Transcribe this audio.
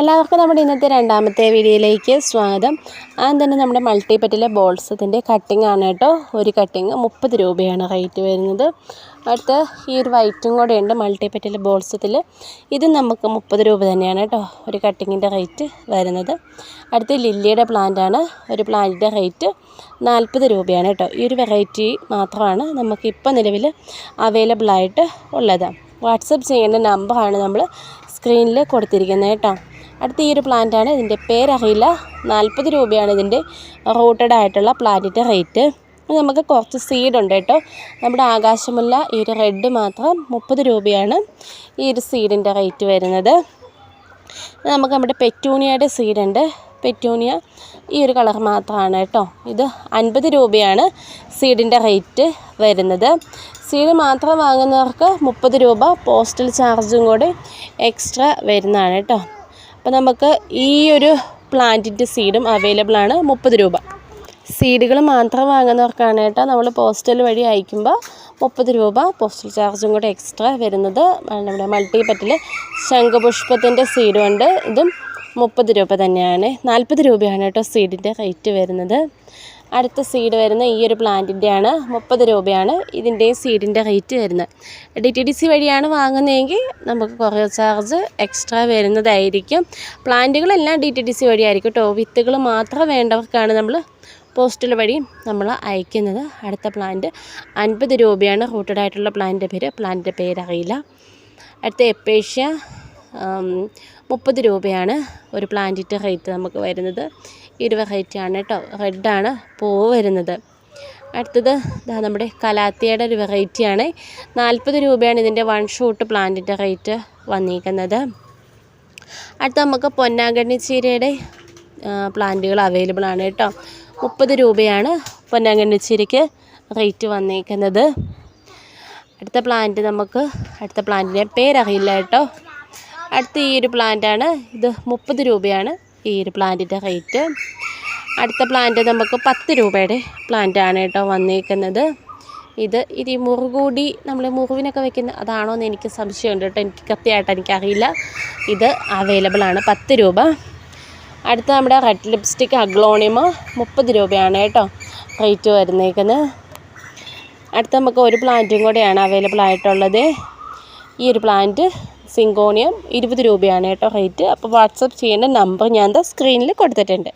എല്ലാവർക്കും നമ്മുടെ ഇന്നത്തെ രണ്ടാമത്തെ വീഡിയോയിലേക്ക് സ്വാഗതം. ആദ്യം തന്നെ നമ്മുടെ മൾട്ടിപ്പറ്റിലെ ബോൾസത്തിന്റെ കട്ടിംഗ് ആണ് കേട്ടോ. ഒരു കട്ടിങ് മുപ്പത് രൂപയാണ് റേറ്റ് വരുന്നത്. അടുത്ത ഈ ഒരു വൈറ്റും കൂടെ ഉണ്ട് മൾട്ടിപ്പറ്റിലെ ബോൾസത്തിൽ ഇത് നമുക്ക് മുപ്പത് രൂപ തന്നെയാണ് കേട്ടോ ഒരു കട്ടിങ്ങിന്റെ റേറ്റ് വരുന്നത്. അടുത്ത ലില്ലിയുടെ പ്ലാന്റ് ആണ്. ഒരു പ്ലാന്റിന്റെ റേറ്റ് നാൽപ്പത് രൂപയാണ് കേട്ടോ. ഈ ഒരു വെറൈറ്റി മാത്രമാണ് നമുക്ക് നമുക്കിപ്പോൾ നിലവിൽ അവൈലബിളായിട്ട് ഉള്ളത്. വാട്സപ്പ് ചെയ്യേണ്ട നമ്പറാണ് നമ്മൾ സ്ക്രീനിൽ കൊടുത്തിരിക്കുന്നത് കേട്ടോ. അടുത്ത ഈ ഒരു പ്ലാന്റാണ്. ഇതിന്റെ പേരറിയില്ല. നാൽപ്പത് രൂപയാണ് ഇതിന്റെ റൂട്ടഡ് ആയിട്ടുള്ള പ്ലാന്റിന്റെ റേറ്റ്. നമുക്ക് കുറച്ച് സീഡ് ഉണ്ട് കേട്ടോ. നമ്മുടെ ആകാശമുള്ള ഈ ഒരു റെഡ് മാത്രം മുപ്പത് രൂപയാണ് ഈ ഒരു സീഡിന്റെ റേറ്റ് വരുന്നത്. നമുക്ക് നമ്മുടെ പെറ്റൂണിയയുടെ സീഡ് ഉണ്ട്. പെറ്റൂണിയ ഈ ഒരു കളർ മാത്രമാണ് കേട്ടോ. ഇത് അൻപത് രൂപയാണ് സീഡിന്റെ റേറ്റ് വരുന്നത്. സീഡ് മാത്രം വാങ്ങുന്നവർക്ക് മുപ്പത് രൂപ പോസ്റ്റൽ ചാർജും കൂടി എക്സ്ട്രാ വരുന്നതാണ് കേട്ടോ. അപ്പോൾ നമുക്ക് ഈ ഒരു പ്ലാന്റിന്റെ സീഡും അവൈലബിൾ ആണ്. മുപ്പത് രൂപ. സീഡുകൾ മാത്രം വാങ്ങുന്നവർക്കാണ് കേട്ടോ. നമ്മൾ പോസ്റ്റൽ വഴി അയക്കുമ്പോൾ മുപ്പത് രൂപ പോസ്റ്റൽ ചാർജും കൂടെ എക്സ്ട്രാ വരുന്നത്. നമ്മുടെ മൾട്ടിപ്പറ്റിൽ ശംഖുപുഷ്പത്തിന്റെ സീഡുണ്ട് ഇതും മുപ്പത് രൂപ തന്നെയാണ്. നാൽപ്പത് രൂപയാണ് കേട്ടോ സീഡിന്റെ റേറ്റ് വരുന്നത്. അടുത്ത സീഡ് വരുന്ന ഈ ഒരു പ്ലാന്റിന്റെയാണ് മുപ്പത് രൂപയാണ് ഇതിന്റെയും സീഡിന്റെ റേറ്റ് വരുന്നത്. ഡി ടി ഡി സി വഴിയാണ് വാങ്ങുന്നതെങ്കിൽ നമുക്ക് കുറേ ചാർജ് എക്സ്ട്രാ വരുന്നതായിരിക്കും. പ്ലാന്റുകളെല്ലാം ഡി ടി ഡി സി വഴിയായിരിക്കും കേട്ടോ. വിത്തുകൾ മാത്രം വേണ്ടവർക്കാണ് നമ്മൾ പോസ്റ്റൽ വഴി നമ്മൾ അയക്കുന്നത്. അടുത്ത പ്ലാന്റ് അൻപത് രൂപയാണ് റൂട്ടഡ് ആയിട്ടുള്ള പ്ലാന്റിന്റെ പേര്. പ്ലാന്റിന്റെ പേരറിയില്ല. അടുത്ത എപ്പേഷ്യ മുപ്പത് രൂപയാണ് ഒരു പ്ലാന്റിന്റെ റേറ്റ് നമുക്ക് വരുന്നത്. ഈ ഒരു വെറൈറ്റിയാണ് കേട്ടോ. റെഡാണ് പൂവ് വരുന്നത്. അടുത്തത് ഇതാ നമ്മുടെ കലാത്തിയുടെ ഒരു വെറൈറ്റിയാണ്. നാൽപ്പത് രൂപയാണ് ഇതിന്റെ വൺ ഷൂട്ട് പ്ലാന്റിന്റെ റേറ്റ് വന്നിരിക്കുന്നത് അടുത്ത നമുക്ക് പൊന്നാങ്കണ്ണി ചീരയുടെ പ്ലാന്റുകൾ അവൈലബിൾ ആണ് കേട്ടോ. മുപ്പത് രൂപയാണ് പൊന്നാങ്കണ്ണി ചീരയ്ക്ക് റേറ്റ് വന്നിരിക്കുന്നത് അടുത്ത പ്ലാന്റ് നമുക്ക് അടുത്ത പ്ലാന്റിന്റെ പേരറിയില്ല കേട്ടോ. അടുത്ത ഈ ഒരു പ്ലാന്റാണ്. ഇത് മുപ്പത് രൂപയാണ് ഈ ഒരു പ്ലാന്റിന്റെ റേറ്റ്. അടുത്ത പ്ലാന്റ് നമുക്ക് പത്ത് രൂപയുടെ പ്ലാന്റാണ് കേട്ടോ വന്നേക്കുന്നത്. ഇത് ഇത് ഈ മുറുകൂടി നമ്മൾ മുറിവിനൊക്കെ വെക്കുന്ന അതാണോ എന്ന് എനിക്ക് സംശയമുണ്ട് കേട്ടോ. എനിക്ക് കൃത്യമായിട്ട് എനിക്കറിയില്ല. ഇത് അവൈലബിൾ ആണ് പത്ത് രൂപ. അടുത്ത നമ്മുടെ റെഡ് ലിപ്സ്റ്റിക് അഗ്ലോണിമ മുപ്പത് രൂപയാണ് കേട്ടോ റേറ്റ് വരുന്നേക്കുന്നത്. അടുത്ത നമുക്ക് ഒരു പ്ലാന്റും കൂടെയാണ് അവൈലബിൾ ആയിട്ടുള്ളത്. ഈ ഒരു പ്ലാന്റ് സിങ്കോണിയം ഇരുപത് രൂപയാണ് കേട്ടോ റേറ്റ്. അപ്പോൾ വാട്സപ്പ് ചെയ്യേണ്ട നമ്പർ ഞാൻ ദാ സ്ക്രീനിൽ കൊടുത്തിട്ടുണ്ട്.